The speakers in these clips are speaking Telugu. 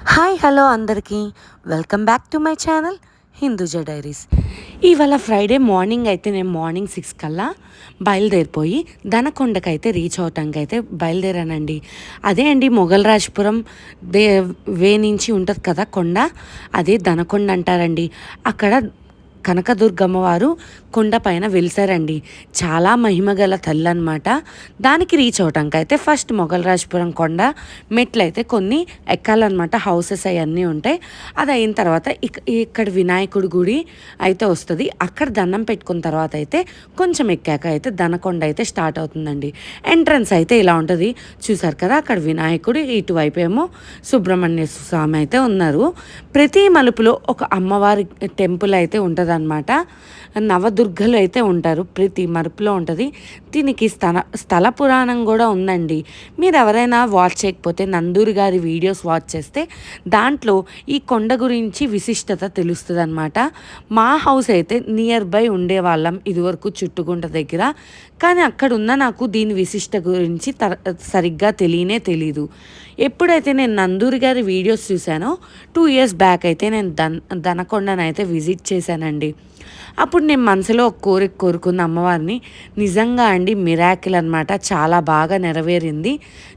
హాయ్ హలో అందరికీ. Welcome back to my channel Hinduja diaries. ఇవాళ ఫ్రైడే మార్నింగ్ అయితే నేను మార్నింగ్ సిక్స్ కల్లా బయలుదేరిపోయి దనకొండకైతే రీచ్ అవటానికి అయితే బయలుదేరానండి. అదే అండి మొగల్రాజ్పురం దే వే నుంచి ఉంటుంది కదా కొండ అదే దనకొండ అంటారండి. అక్కడ కనకదుర్గమ్మ వారు కొండపైన వెలిసారండి. చాలా మహిమగల తల్లి అనమాట దానికి రీచ్ అవటానికి అయితే ఫస్ట్ మొగలరాజపురం కొండ మెట్లు అయితే కొన్ని ఎక్కాలన్నమాట. హౌసెస్ అవన్నీ ఉంటాయి. అది అయిన తర్వాత ఇక్కడ వినాయకుడి గుడి అయితే వస్తుంది. అక్కడ దండం పెట్టుకున్న తర్వాత అయితే కొంచెం ఎక్కాక అయితే దనకొండ అయితే స్టార్ట్ అవుతుందండి. ఎంట్రన్స్ అయితే ఇలా ఉంటుంది. చూసారు కదా అక్కడ వినాయకుడు ఇటువైపు ఏమో సుబ్రహ్మణ్య స్వామి అయితే ఉన్నారు. ప్రతి మలుపులో ఒక అమ్మవారి టెంపుల్ అయితే ఉంటుంది అనమాట నవదుర్గలు అయితే ఉంటారు. ప్రతి మరుపులో ఉంటుంది. దీనికి స్థల స్థల పురాణం కూడా ఉందండి. మీరు ఎవరైనా వాచ్ చేయకపోతే నందూరి గారి వీడియోస్ వాచ్ చేస్తే దాంట్లో ఈ కొండ గురించి విశిష్టత తెలుస్తుంది అనమాట మా హౌస్ అయితే నియర్ బై ఉండేవాళ్ళం ఇదివరకు చుట్టుకుంట దగ్గర. కానీ అక్కడున్న నాకు దీని విశిష్ట గురించి సరిగ్గా తెలియనే తెలీదు. ఎప్పుడైతే నేను నందూరి గారి వీడియోస్ చూశానో టూ ఇయర్స్ బ్యాక్ అయితే నేను దన్ దనకొండనైతే విజిట్ చేశానండి. అండి. అప్పుడు నేను మనసులో ఒక కోరిక కోరుకున్న అమ్మవారిని. నిజంగా అండి మిరాకిల్ అనమాట చాలా బాగా నెరవేరింది.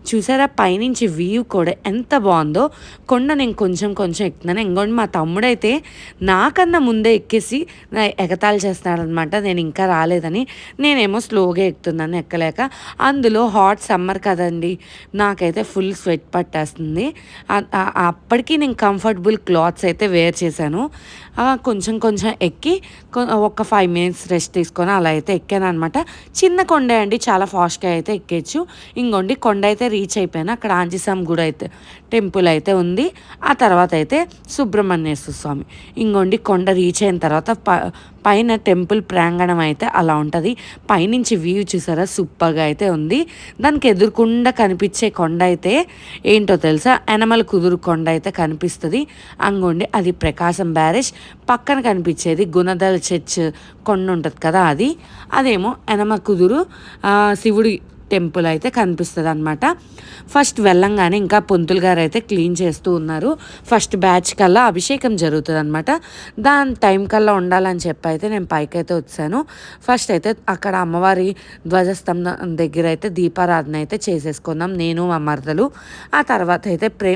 చూసారా? పైనుంచి వ్యూ కూడా ఎంత బాగుందో. కొండ నేను కొంచెం కొంచెం ఎక్కుతున్నాను. ఇంకోటి మా తమ్ముడైతే నాకన్నా ముందే ఎక్కేసి ఎగతాళి చేస్తున్నాడనమాట నేను ఇంకా రాలేదని. నేనేమో స్లోగా ఎక్కుతున్నాను ఎక్కలేక. అందులో హాట్ సమ్మర్ కదండి. నాకైతే ఫుల్ స్వెట్ పట్టేస్తుంది. అప్పటికి నేను కంఫర్టబుల్ క్లాత్స్ అయితే వేర్ చేశాను. కొంచెం కొంచెం ఎక్కి ఒక ఫైవ్ మినిట్స్ రెస్ట్ తీసుకొని అలా అయితే ఎక్కాను అనమాట చిన్న కొండ అండి చాలా ఫాస్ట్గా అయితే ఎక్కేచ్చు. ఇంకోండి కొండ అయితే రీచ్ అయిపోయాను అక్కడ ఆంజీస్వామి గుడి అయితే టెంపుల్ అయితే ఉంది. ఆ తర్వాత అయితే సుబ్రహ్మణ్యేశ్వర స్వామి. ఇంకోండి కొండ రీచ్ అయిన తర్వాత పైన టెంపుల్ ప్రాంగణం అయితే అలా ఉంటుంది. పైనుంచి వ్యూ చూసారా? సూపర్గా అయితే ఉంది. దానికి ఎదురుకుండా కనిపించే కొండ అయితే ఏంటో తెలుసా? ఎనమల కుదురు కొండ అయితే కనిపిస్తుంది. అంగోండి అది ప్రకాశం బ్యారేజ్. పక్కన కనిపించేది గుణదల చర్చ్ కొండ ఉంటుంది కదా అది. అదేమో ఎనమ కుదురు శివుడి టెంపుల్ అయితే కనిపిస్తుంది అనమాట ఫస్ట్ వెళ్ళంగానే ఇంకా పొంతులు గారు అయితే క్లీన్ చేస్తూ ఉన్నారు. ఫస్ట్ బ్యాచ్ కల్లా అభిషేకం జరుగుతుంది అనమాట దాని టైం కల్లా ఉండాలని చెప్పి అయితే నేను పైకి అయితే వచ్చాను. ఫస్ట్ అయితే అక్కడ అమ్మవారి ధ్వజస్తంభం దగ్గర అయితే దీపారాధన అయితే చేసేసుకుందాం నేను మా మరదలు. ఆ తర్వాత అయితే ప్రే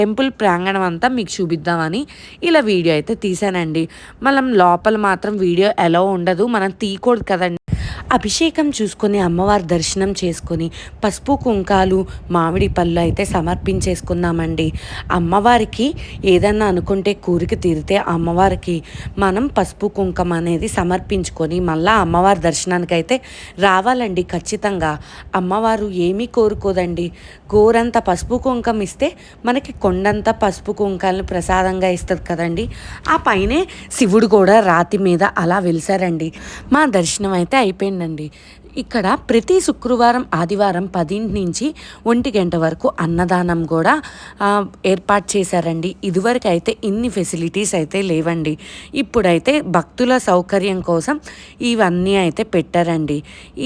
టెంపుల్ ప్రాంగణం అంతా మీకు చూపిద్దామని ఇలా వీడియో అయితే తీసానండి. మనం లోపల మాత్రం వీడియో ఎలా ఉండదు. మనం తీయకూడదు కదండి. అభిషేకం చూసుకొని అమ్మవారి దర్శనం చేసుకొని పసుపు కుంకాలు మామిడి పళ్ళు అయితే సమర్పించేసుకున్నామండి అమ్మవారికి ఏదన్నా అనుకుంటే కోరిక తీరితే అమ్మవారికి మనం పసుపు కుంకం అనేది సమర్పించుకొని మళ్ళా అమ్మవారి దర్శనానికి అయితే రావాలండి ఖచ్చితంగా. అమ్మవారు ఏమీ కోరుకోదండి. గోరంత పసుపు కుంకం ఇస్తే మనకి కొండంత పసుపు కుంకాలను ప్రసాదంగా ఇస్తుంది కదండి. ఆ పైనే శివుడు కూడా రాతి మీద అలా వెలిసారండి. మా దర్శనం అయితే అయిపోయింది ఉందండి ఇక్కడ ప్రతి శుక్రవారం ఆదివారం పదింటి నుంచి ఒంటి గంట వరకు అన్నదానం కూడా ఏర్పాటు చేశారండి. ఇదివరకు అయితే ఇన్ని ఫెసిలిటీస్ అయితే లేవండి. ఇప్పుడైతే భక్తుల సౌకర్యం కోసం ఇవన్నీ అయితే పెట్టారండి.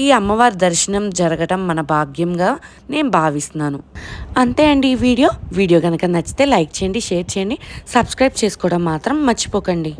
ఈ అమ్మవారి దర్శనం జరగడం మన భాగ్యంగా నేను భావిస్తున్నాను. అంతే అండి ఈ వీడియో. వీడియో కనుక నచ్చితే లైక్ చేయండి షేర్ చేయండి సబ్స్క్రైబ్ చేసుకోవడం మాత్రం మర్చిపోకండి.